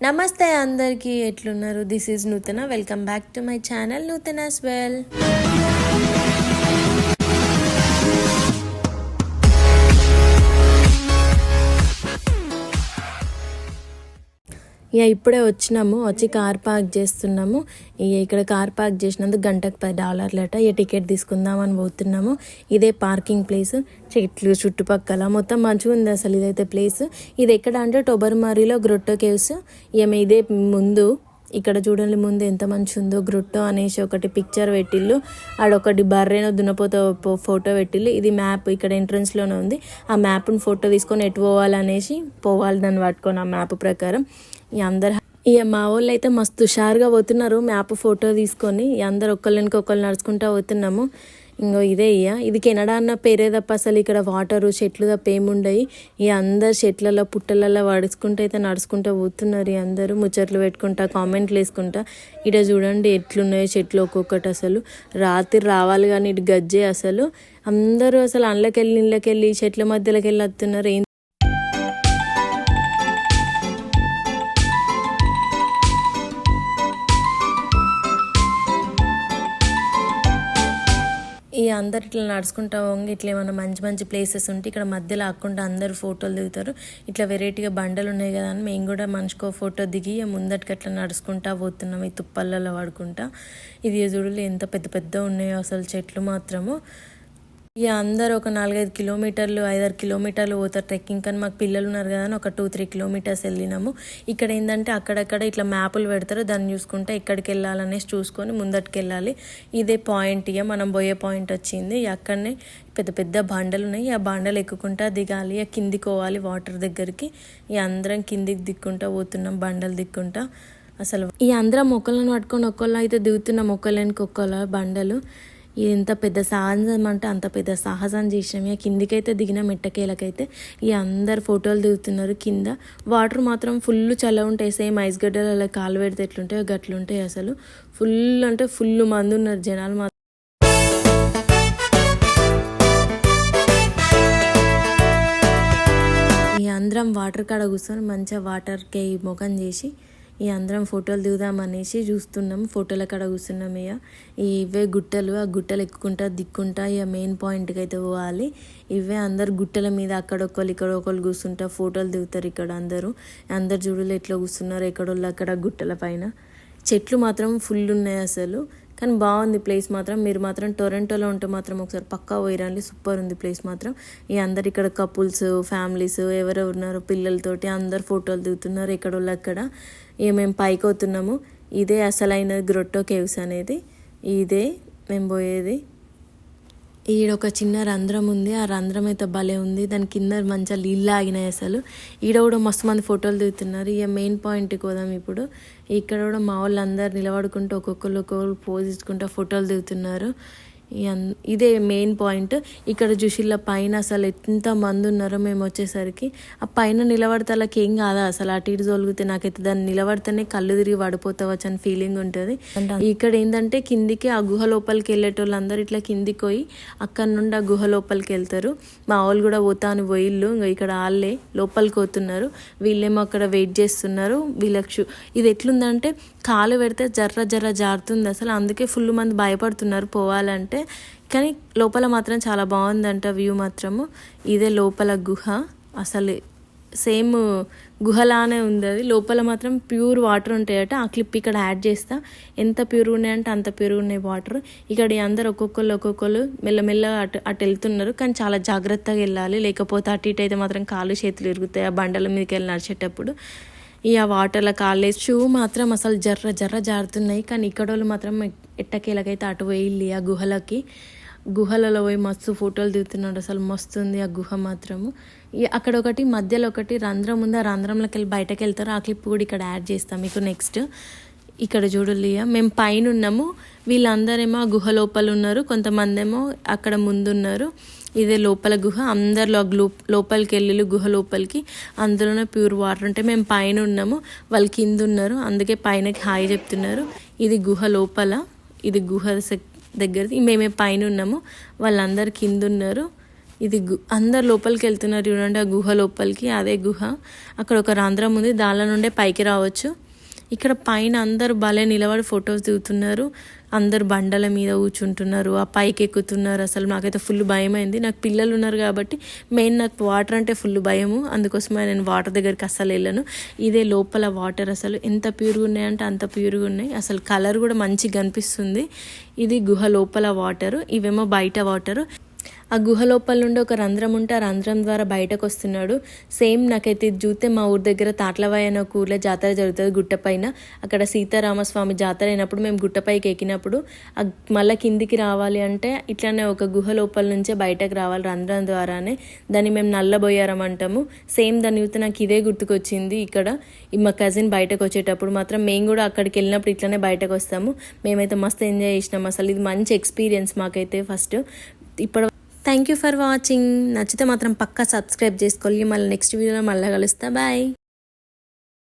నమస్తే అందరికీ ఎట్లున్నారు? This is Nuthana welcome back to my channel Nuthana well ఇక ఇప్పుడే వచ్చినాము వచ్చి కార్ పార్క్ చేస్తున్నాము. ఇక ఇక్కడ కార్ పార్క్ చేసినందుకు గంటకు పది డాలర్లట. ఇక టికెట్ తీసుకుందామని పోతున్నాము. ఇదే పార్కింగ్ ప్లేస్. చెట్లు చుట్టుపక్కల మొత్తం మంచిగా ఉంది అసలు ఇదైతే ప్లేస్. ఇది ఎక్కడ అంటే టొబర్మారిలో గ్రొట్టో కేవ్స్. ఇక ఇదే ముందు ఇక్కడ చూడండి ముందు ఎంత మంచి ఉందో గ్రుట్టో అనేసి ఒకటి పిక్చర్ పెట్టిల్లు. ఆడొకటి బర్రెనో దున్నపోతో ఫోటో పెట్టిల్లు. ఇది మ్యాప్ ఇక్కడ ఎంట్రన్స్లోనే ఉంది. ఆ మ్యాప్ని ఫోటో తీసుకొని ఎటు పోవాలనేసి పోవాలి దాన్ని పట్టుకొని ఆ మ్యాప్ ప్రకారం. ఈ అందరు ఇక మా వాళ్ళు అయితే మస్తు హుషారుగా పోతున్నారు. మ్యాప్ ఫోటో తీసుకొని అందరు ఒకళ్ళనికి ఒకళ్ళు నడుచుకుంటూ పోతున్నాము. ఇంకో ఇదే ఇక ఇది కెనడా అన్న పేరే తప్ప అసలు ఇక్కడ వాటరు చెట్లు తప్ప ఏముండయి ఈ అందరు చెట్లలో పుట్టలలో వడుచుకుంటూ అయితే నడుచుకుంటూ పోతున్నారు అందరూ. ముచ్చట్లు పెట్టుకుంటా కామెంట్లు వేసుకుంటా. ఇక్కడ చూడండి ఎట్లున్నాయో చెట్లు ఒక్కొక్కటి అసలు. రాత్రి రావాలి కానీ ఇటు గజ్జే అసలు. అందరూ అసలు అండ్లకెళ్ళి ఇళ్ళకెళ్ళి చెట్ల మధ్యలోకి వెళ్ళి వస్తున్నారు అందరు ఇట్లా నడుచుకుంటా వంగి ఇట్లా ఏమైనా మంచి మంచి ప్లేసెస్ ఉంటే ఇక్కడ మధ్యలో ఆకుండా అందరు ఫోటోలు దిగుతారు. ఇట్లా వెరైటీగా బండలు ఉన్నాయి కదా అని మేము కూడా మనిషికో ఫోటో దిగి ముందటికి అట్లా నడుచుకుంటా పోతున్నాం. ఈ తుప్పల్లలో పడుకుంటా. ఇది ఎదురులు ఎంత పెద్ద పెద్ద ఉన్నాయో అసలు చెట్లు మాత్రము. ఇక అందరు ఒక నాలుగైదు కిలోమీటర్లు ఐదారు కిలోమీటర్లు పోతారు ట్రెక్కింగ్ కానీ మాకు పిల్లలు ఉన్నారు కదా అని ఒక టూ త్రీ కిలోమీటర్స్ వెళ్ళినాము. ఇక్కడ ఏంటంటే అక్కడక్కడ ఇట్లా మ్యాపులు పెడతారు. దాన్ని చూసుకుంటే ఎక్కడికి వెళ్ళాలనేసి చూసుకొని ముందటికి వెళ్ళాలి. ఇదే పాయింట్ ఇక మనం పోయే పాయింట్ వచ్చింది. అక్కడనే పెద్ద పెద్ద బండలు ఉన్నాయి. ఆ బండలు ఎక్కుకుంటా దిగాలి. ఇక కిందికి పోవాలి వాటర్ దగ్గరికి. ఇక అందరం కిందికి దిక్కుంటా పోతున్నాం బండలు దిక్కుంటా. అసలు ఈ అందరం మొక్కలను పట్టుకొని ఒక్కళ్ళు అయితే దిగుతున్నాం. మొక్కలేనికి ఒక్కళ్ళ బండలు. ఇది ఎంత పెద్ద సాహసం అంటే అంత పెద్ద సాహసం చేసినాం. ఇక కిందికైతే దిగిన మెట్టకేలకైతే ఇక అందరు ఫోటోలు దిగుతున్నారు. కింద వాటర్ మాత్రం ఫుల్ చల్ల ఉంటాయి. సేమ్ ఐస్ గడ్డలు అలా కాలు పెడితే ఎట్లుంటాయో గట్లుంటాయి అసలు. ఫుల్ అంటే ఫుల్ మంది ఉన్నారు జనాలు మాత్రం. అందరం వాటర్ కాడ కూర్చొని మంచిగా వాటర్కి ముఖం చేసి ఈ అందరం ఫోటోలు దిగుదామనేసి చూస్తున్నాం. ఫోటోల కాడ కూర్చున్నాం ఇక ఇవే గుట్టలు. ఆ గుట్టలు ఎక్కుకుంటా దిక్కుంటా ఇక మెయిన్ పాయింట్కి అయితే పోవాలి. ఇవే అందరు గుట్టల మీద అక్కడ ఒకళ్ళు ఇక్కడ ఒకళ్ళు కూర్చుంటా ఫోటోలు దిగుతారు ఇక్కడ అందరూ. అందరు చూడలు ఎట్లా కూర్చున్నారు ఎక్కడోళ్ళు అక్కడ గుట్టల పైన. చెట్లు మాత్రం ఫుల్ ఉన్నాయి అసలు. కానీ బాగుంది ప్లేస్ మాత్రం. మీరు మాత్రం టొరంటోలో ఉంటే మాత్రం ఒకసారి పక్కా పోయిరండి సూపర్ ఉంది ప్లేస్ మాత్రం. ఈ అందరు ఇక్కడ కపుల్స్ ఫ్యామిలీస్ ఎవరెవరు ఉన్నారో పిల్లలతోటి అందరు ఫోటోలు దిగుతున్నారు ఎక్కడోళ్ళు అక్కడ. ఇక మేము పైకి అవుతున్నాము ఇదే అసలైన గ్రొట్టో కేవ్స్ అనేది. ఇదే మేము పోయేది. ఈడ ఒక చిన్న రంధ్రం ఉంది. ఆ రంధ్రం అయితే భలే ఉంది. దాని కింద మంచిగా నీళ్ళు ఆగినాయి అసలు. ఈడ కూడా మస్తు మంది ఫోటోలు దిగుతున్నారు. ఇక మెయిన్ పాయింట్కి పోదాం ఇప్పుడు. ఇక్కడ కూడా మా వాళ్ళందరూ నిలబడుకుంటూ ఒక్కొక్కరు ఒక్కొక్కరు పోజ్ ఇచ్చుకుంటూ ఫోటోలు దిగుతున్నారు. ఇదే మెయిన్ పాయింట్ ఇక్కడ చూసిళ్ళ పైన అసలు ఎంత మంది ఉన్నారో మేము వచ్చేసరికి ఆ పైన నిలబడితే వాళ్ళకి ఏం కాదా? అసలు అటు ఇటు జోలిగితే నాకైతే దాన్ని నిలబడితేనే కళ్ళు తిరిగి పడిపోతావచ్చు అని ఫీలింగ్ ఉంటుంది ఇక్కడ ఏంటంటే కిందికి ఆ గుహ లోపలికి వెళ్ళేటోళ్ళు అందరు ఇట్లా కిందికి పోయి అక్కడ నుండి ఆ గుహ లోపలికి వెళ్తారు. మా వాళ్ళు కూడా పోతాను పోయిళ్ళు ఇక్కడ వాళ్ళే లోపలికి పోతున్నారు. వీళ్ళేమో అక్కడ వెయిట్ చేస్తున్నారు. వీళ్ళకి ఇది ఎట్లుందంటే కాలు పెడితే జర్ర జర్ర జారుతుంది. అసలు అందుకే ఫుల్ మంది భయపడుతున్నారు పోవాలంటే. కానీ లోపల మాత్రం చాలా బాగుందంట వ్యూ మాత్రము. ఇదే లోపల గుహ. అసలు సేమ్ గుహలానే ఉంది అది. లోపల మాత్రం ప్యూర్ వాటర్ ఉంటాయట. ఆ క్లిప్ ఇక్కడ యాడ్ చేస్తా. ఎంత ప్యూర్ ఉన్నాయంటే అంత ప్యూర్ ఉన్నాయి వాటర్. ఇక్కడ అందరు ఒక్కొక్కరు ఒక్కొక్కరు మెల్లమెల్లగా అటు అటు వెళ్తున్నారు. కానీ చాలా జాగ్రత్తగా వెళ్ళాలి. లేకపోతే అటు ఇటు అయితే మాత్రం కాళ్ళు చేతులు ఇరుగుతాయి. ఆ బండల మీదకి వెళ్ళి నడిచేటప్పుడు. ఈ ఆ వాటర్లో కాలేజ్ షూ మాత్రం అసలు జర్ర జర్ర జారుతున్నాయి. కానీ ఇక్కడ వాళ్ళు మాత్రం ఎట్టకేలకైతే అటు పోయి ఆ గుహలకి. గుహలలో పోయి మస్తు ఫోటోలు దిగుతున్నాడు. అసలు మస్తు ఉంది ఆ గుహ మాత్రము. అక్కడ ఒకటి మధ్యలో ఒకటి రంధ్రం ఉంది. ఆ రంధ్రంలోకి వెళ్ళి బయటకు వెళ్తారు ఆ క్లిప్ కూడా ఇక్కడ యాడ్ చేస్తాం మీకు నెక్స్ట్. ఇక్కడ చూడలియ మేము పైన ఉన్నాము వీళ్ళందరేమో ఆ గుహ లోపల ఉన్నారు కొంతమంది ఏమో అక్కడ ముందున్నారు. ఇదే లోపల గుహ. అందరిలో లోపలికి వెళ్ళి గుహ లోపలికి. అందులోనే ప్యూర్ వాటర్ ఉంటే మేము పైన ఉన్నాము. వాళ్ళు కింద ఉన్నారు. అందుకే పైనకి హాయి చెప్తున్నారు. ఇది గుహ లోపల. ఇది గుహ దగ్గర మేమే పైన ఉన్నాము. వాళ్ళందరు కింద ఉన్నారు. ఇది గు అందరు లోపలికి వెళ్తున్నారు. చూడండి ఆ గుహ లోపలికి. అదే గుహ. అక్కడ ఒక రంధ్రం ఉంది. దానిలో నుండే పైకి రావచ్చు. ఇక్కడ పైన అందరు భలే నిలబడి ఫొటోస్ దిగుతున్నారు. అందరు బండల మీద కూర్చుంటున్నారు. ఆ పైకి ఎక్కుతున్నారు. అసలు నాకైతే ఫుల్ భయం అయింది నాకు పిల్లలు ఉన్నారు కాబట్టి మెయిన్ నాకు వాటర్ అంటే ఫుల్ భయము. అందుకోసమే నేను వాటర్ దగ్గరికి అస్సలు వెళ్ళను. ఇదే లోపల వాటర్ అసలు ఎంత ప్యూర్గా ఉన్నాయంటే అంత ప్యూర్గా ఉన్నాయి. అసలు కలర్ కూడా మంచిగా కనిపిస్తుంది. ఇది గుహ లోపల వాటర్. ఇవేమో బయట వాటర్. ఆ గుహ లోపల నుండి ఒక రంధ్రం ఉంటే ఆ రంధ్రం ద్వారా బయటకు వస్తున్నాడు. సేమ్ నాకైతే ఇది చూస్తే మా ఊరి దగ్గర తాట్లవాయి అనే ఒక ఊర్లో జాతర జరుగుతుంది గుట్టపైన అక్కడ సీతారామస్వామి జాతర అయినప్పుడు మేము గుట్టపైకి ఎక్కినప్పుడు ఆ మళ్ళీ కిందికి రావాలి అంటే ఇట్లానే ఒక గుహ లోపల నుంచే బయటకు రావాలి రంధ్రం ద్వారానే. దాన్ని మేము నల్లబోయారం అంటాము. సేమ్ దాని చూస్తే నాకు ఇదే గుర్తుకొచ్చింది ఇక్కడ. మా కజిన్ బయటకు వచ్చేటప్పుడు మాత్రం మేము కూడా అక్కడికి వెళ్ళినప్పుడు ఇట్లానే బయటకు వస్తాము. మేమైతే మస్తు ఎంజాయ్ చేసినాం. అసలు ఇది మంచి ఎక్స్పీరియన్స్ మాకైతే ఫస్ట్. ఇప్పుడు థ్యాంక్ యూ ఫర్ వాచింగ్ నచ్చితే మాత్రం పక్కా సబ్స్క్రైబ్ చేసుకోవాలి మళ్ళీ నెక్స్ట్ వీడియోలో మళ్ళీ కలుస్తా. బాయ్